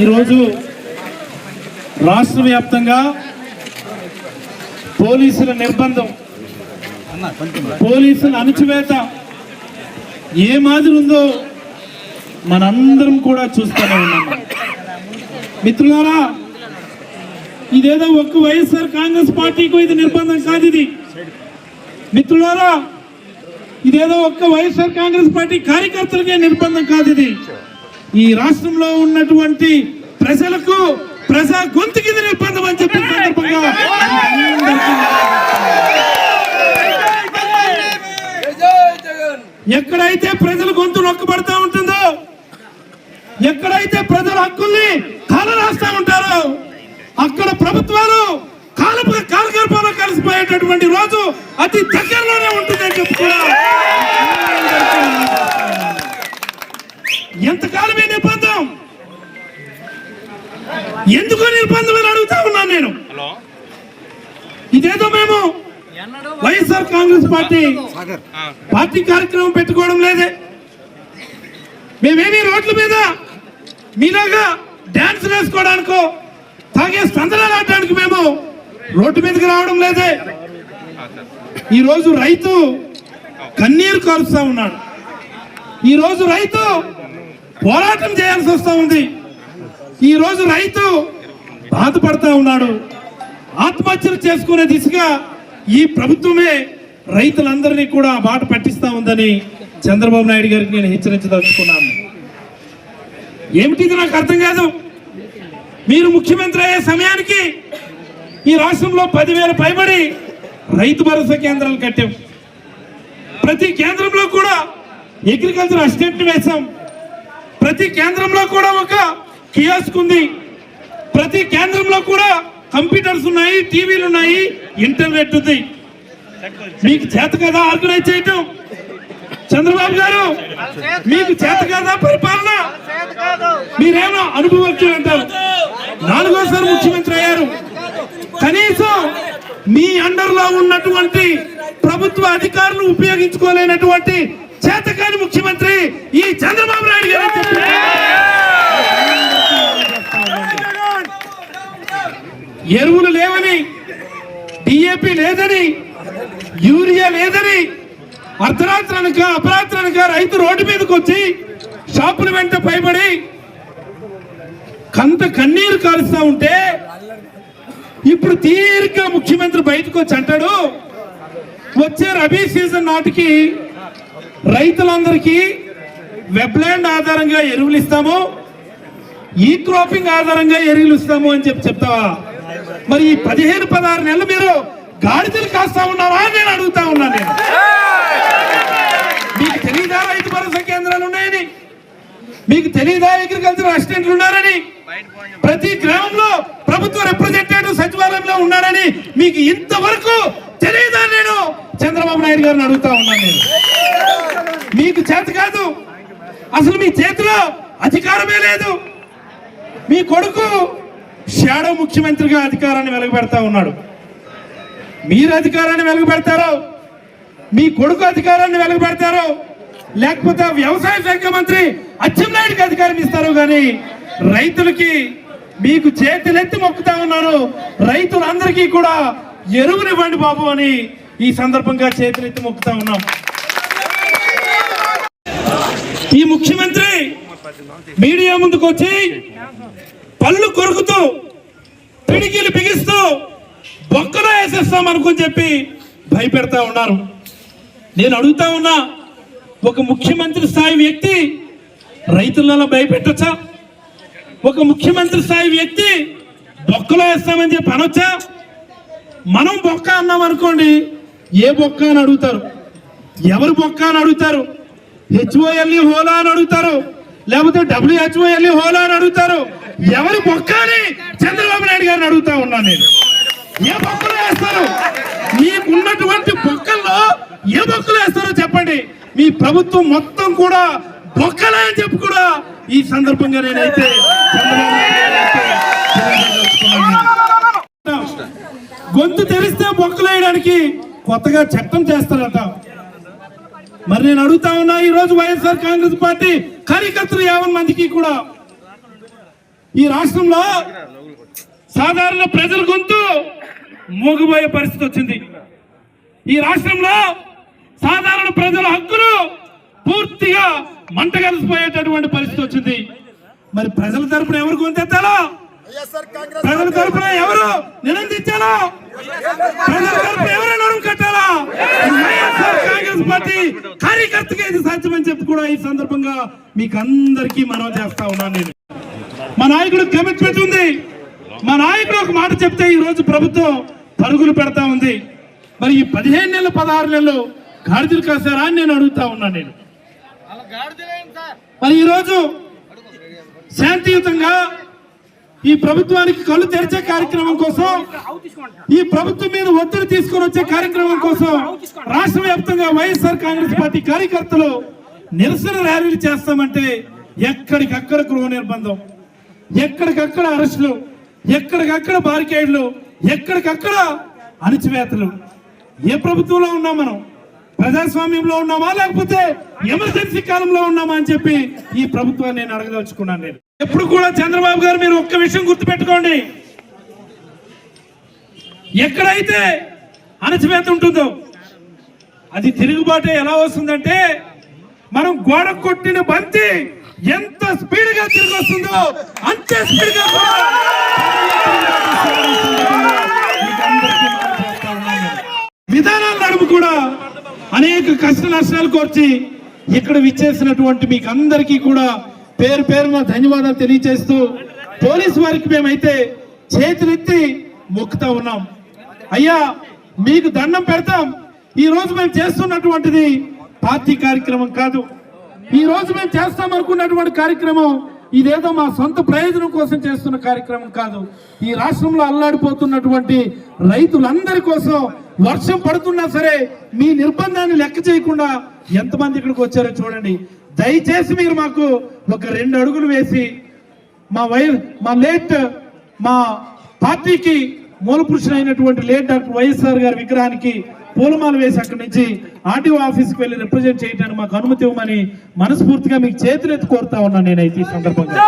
ఈరోజు రాష్ట్ర వ్యాప్తంగా పోలీసుల నిర్బంధం పోలీసుల అణచివేత ఏ మాదిరి ఉందో మనందరం కూడా చూస్తూనే ఉన్నాం. మిత్రులారా ఇదేదో ఒక్క వైఎస్ఆర్ కాంగ్రెస్ పార్టీకి ఇది నిర్బంధం కాదు ఇది. మిత్రులారా ఇదేదో ఒక్క వైఎస్ఆర్ కాంగ్రెస్ పార్టీ కార్యకర్తలకే నిర్బంధం కాదు ఇది. ఈ రాష్ట్రంలో ఉన్నటువంటి ప్రజలకు ప్రజా గొంతుకి ఇది నిర్బంధం అని చెప్పిన సందర్భంగా ఎక్కడైతే ప్రజల గొంతు నొక్కబడతా ఉంటుందో ఎక్కడైతే ప్రజల హక్కుల్ని కాల రాస్తా ఉంటారో అక్కడ ప్రభుత్వాలు కాల కాలగర్భంలో కలిసిపోయేటటువంటి రోజు అతి దగ్గరలోనే ఎందుకు నిర్బంధం అని అడుగుతా ఉన్నాను నేను? ఇదేదో మేము వైఎస్ఆర్ కాంగ్రెస్ పార్టీ పార్టీ కార్యక్రమం పెట్టుకోవడం లేదే. మేమేమి రోడ్ల మీద మీలాగా డాన్స్ వేసుకోవడానికో తాగే స్పందనలు ఆడడానికి మేము రోడ్డు మీదకి రావడం లేదే. ఈరోజు రైతు కన్నీరు కారుస్తా ఉన్నాడు. ఈరోజు రైతు పోరాటం చేయాల్సి వస్తూ ఉంది. ఈరోజు రైతు బాధపడతా ఉన్నాడు. ఆత్మహత్యలు చేసుకునే దిశగా ఈ ప్రభుత్వమే రైతులందరినీ కూడా బాట పట్టిస్తూ ఉందని చంద్రబాబు నాయుడు గారికి నేను హెచ్చరించదలుచుకున్నాను. ఏమిటిది నాకు అర్థం కాదు. మీరు ముఖ్యమంత్రి అయ్యే సమయానికి ఈ రాష్ట్రంలో పదివేల పైబడి రైతు భరోసా కేంద్రాలు కట్టాం. ప్రతి కేంద్రంలో కూడా అగ్రికల్చర్ అసిస్టెంట్ వేశాం. ప్రతి కేంద్రంలో కూడా ఒక కియోస్క్ ఉంది. ప్రతి కేంద్రంలో కూడా కంప్యూటర్స్ ఉన్నాయి టీవీలు ఉన్నాయి ఇంటర్నెట్ ఉంది. మీకు చేత కదా ఆర్గనైజ్ చేయటం? చంద్రబాబు గారు మీకు చేత కదా పరిపాలన? మీరేమో అనుభవజ్ఞులు అంటారు. నాలుగోసారి ముఖ్యమంత్రి అయ్యారు. కనీసం మీ అండర్లో ఉన్నటువంటి ప్రభుత్వ అధికారులు ఉపయోగించుకోలేనటువంటి చేతకాని ముఖ్యమంత్రి ఈ చంద్రబాబు నాయుడు గారు. ఎరువులు లేవని డిఏపి లేదని యూరియా లేదని అర్ధరాత్రి అపరాత్రనక అపరాత్రి రైతు రోడ్డు మీదకి వచ్చి షాపుల వెంట పైబడి కంత కన్నీరు కాలుస్తూ ఉంటే ఇప్పుడు తీరిక ముఖ్యమంత్రి బయటకు వచ్చి అంటాడు వచ్చే రబీ సీజన్ నాటికి రైతులందరికీ వెబ్లాండ్ ఆధారంగా ఎరువులు ఇస్తాము ఈ క్రాపింగ్ ఆధారంగా ఎరువులు ఇస్తాము అని చెప్పి చెప్తావా? మరి ఈ పదిహేను పదహారు నెలలు మీరు గాడిదలు కాస్తా ఉన్నారా అని నేను అడుగుతా ఉన్నా నేను. మీకు తెలియదా రైతు భరోసా కేంద్రాలు ఉన్నాయని? మీకు తెలియదా అగ్రికల్చర్ అసిస్టెంట్లు ఉన్నారని? ప్రతి గ్రామంలో ప్రభుత్వ రిప్రజెంటేటివ్ సచివాలయంలో ఉన్నారని మీకు ఇంతవరకు తెలియదా నేను? చంద్రబాబు నాయుడు గారిని అడుగుతా ఉన్నాను నేను. మీకు చేత కాదు. అసలు మీ చేతిలో అధికారమే లేదు. మీ కొడుకు షాడో ముఖ్యమంత్రిగా అధికారాన్ని వెలుగుపెడతా ఉన్నాడు. మీరు అధికారాన్ని వెలుగుపెడతారో మీ కొడుకు అధికారాన్ని వెలుగుపెడతారో లేకపోతే వ్యవసాయ శాఖ మంత్రి అచ్చెన్నాయుడికి అధికారం ఇస్తారు కానీ రైతులకి మీకు చేతులెత్తి మొక్కుతా ఉన్నారు. రైతులందరికీ కూడా ఎరువునివ్వండి బాబు అని ఈ సందర్భంగా చేతులెత్తి మొక్కుతా ఉన్నాం. ఈ ముఖ్యమంత్రి మీడియా ముందుకు వచ్చి పళ్ళు కొరుకుతూ పిడికిలు బిగిస్తూ బొక్కలో వేసేస్తాం అనుకుని చెప్పి భయపెడతా ఉన్నారు. నేను అడుగుతా ఉన్నా ఒక ముఖ్యమంత్రి స్థాయి వ్యక్తి రైతులలో భయపెట్టొచ్చా? ఒక ముఖ్యమంత్రి స్థాయి వ్యక్తి బొక్కలో వేస్తామని చెప్పి అనొచ్చా? మనం బొక్క అన్నాం అనుకోండి ఏ బొక్క అని అడుగుతారు? ఎవరు బొక్క అని అడుగుతారు? హెచ్ఓఎల్ఈ హోలా అని అడుగుతారు? లేకపోతే డబ్ల్యూహెచ్ఓఎల్ఈ హోలా అని అడుగుతారు? ఎవరి బొక్క అని చంద్రబాబు నాయుడు గారిని అడుగుతా ఉన్నాను నేను. ఏ బొక్కలు వేస్తారు? మీకున్నటువంటి బొక్కల్లో ఏ బొక్కలు వేస్తారో చెప్పండి. మీ ప్రభుత్వం మొత్తం కూడా బొక్కలే అని చెప్పి కూడా ఈ సందర్భంగా నేనైతే గొంతు తెరిస్తే బొక్కలు వేయడానికి కొత్తగా చట్టం చేస్తారట. మరి నేను అడుగుతా ఉన్నా ఈ రోజు వైఎస్ఆర్ కాంగ్రెస్ పార్టీ కార్యకర్తలు యావన్ మందికి కూడా ఈ రాష్ట్రంలో సాధారణ ప్రజల గొంతు మూగిపోయే పరిస్థితి వచ్చింది. ఈ రాష్ట్రంలో సాధారణ ప్రజల హక్కులు పూర్తిగా మంట కలిసిపోయేటటువంటి పరిస్థితి వచ్చింది. మరి ప్రజల తరపున ఎవరు గొంతెత్తాలో ప్రజల తరపున ఎవరు నినందించాలో ప్రజల తరపున ఎవరు నడుము కట్టాలా? కాంగ్రెస్ పార్టీ కార్యకర్తగా ఇది సాధ్యమని చెప్పి కూడా ఈ సందర్భంగా మీకు అందరికీ మనం చేస్తా ఉన్నాను నేను. మా నాయకుడు కమిట్మెంట్ ఉంది. మా నాయకుడు ఒక మాట చెప్తే ఈ రోజు ప్రభుత్వం పరుగులు పెడతా ఉంది. మరి ఈ పదిహేను నెలలు పదహారు నెలలు గాడిదలు కాసారా అని నేను అడుగుతా ఉన్నాను నేను. మరి ఈరోజు శాంతియుతంగా ఈ ప్రభుత్వానికి కళ్ళు తెరిచే కార్యక్రమం కోసం ఈ ప్రభుత్వం మీద ఒత్తిడి తీసుకొని వచ్చే కార్యక్రమం కోసం రాష్ట్ర వ్యాప్తంగా వైఎస్ఆర్ కాంగ్రెస్ పార్టీ కార్యకర్తలు నిరసన ర్యాలీలు చేస్తామంటే ఎక్కడికక్కడ గృహ నిర్బంధం. ఎక్కడికక్కడ అరెస్టులు ఎక్కడికక్కడ బారికేడ్లు ఎక్కడికక్కడ అణిచివేతలు? ఏ ప్రభుత్వంలో ఉన్నాం మనం? ప్రజాస్వామ్యంలో ఉన్నామా? లేకపోతే ఎమర్జెన్సీ కాలంలో ఉన్నామా అని చెప్పి ఈ ప్రభుత్వాన్ని నేను అడగదలుచుకున్నాను నేను. ఎప్పుడు కూడా చంద్రబాబు గారు మీరు ఒక్క విషయం గుర్తుపెట్టుకోండి. ఎక్కడైతే అణచివేత ఉంటుందో అది తిరుగుబాటు ఎలా వస్తుందంటే మనం గోడ కొట్టిన బంతి ఎంత స్పీడ్గా తిరిగి వస్తుందో అంతే స్పీడ్గా కూడా విధానాల నడుము కూడా అనేక కష్ట నష్టాలు కోర్చి ఇక్కడ విచ్చేసినటువంటి మీకు అందరికీ కూడా పేరు పేరున ధన్యవాదాలు తెలియజేస్తూ పోలీస్ వారికి మేమైతే చేతులెత్తి మొక్కుతా ఉన్నాం. అయ్యా మీకు దండం పెడతాం. ఈ రోజు మేము చేస్తున్నటువంటిది పార్టీ కార్యక్రమం కాదు. ఈ రోజు మేము చేస్తాం అనుకున్నటువంటి కార్యక్రమం ఇదేదో మా సొంత ప్రయోజనం కోసం చేస్తున్న కార్యక్రమం కాదు. ఈ రాష్ట్రంలో అల్లాడిపోతున్నటువంటి రైతులందరి కోసం వర్షం పడుతున్నా సరే మీ నిర్బంధాన్ని లెక్క చేయకుండా ఎంతమంది ఇక్కడికి వచ్చారో చూడండి. దయచేసి మీరు మాకు ఒక రెండు అడుగులు వేసి మా వై మా లేట్ మా పార్టీకి మూల పురుషుడైనటువంటి లేట్ డాక్టర్ వైఎస్ఆర్ గారి విగ్రహానికి పూలమాల వేసి అక్కడి నుంచి ఆర్టీఓ ఆఫీస్కి వెళ్ళి రిప్రజెంట్ చేయడానికి మాకు అనుమతి ఇవ్వమని మనస్ఫూర్తిగా మీకు చేతులెత్తి కోరుతా ఉన్నాను నేనైతే ఈ సందర్భంగా.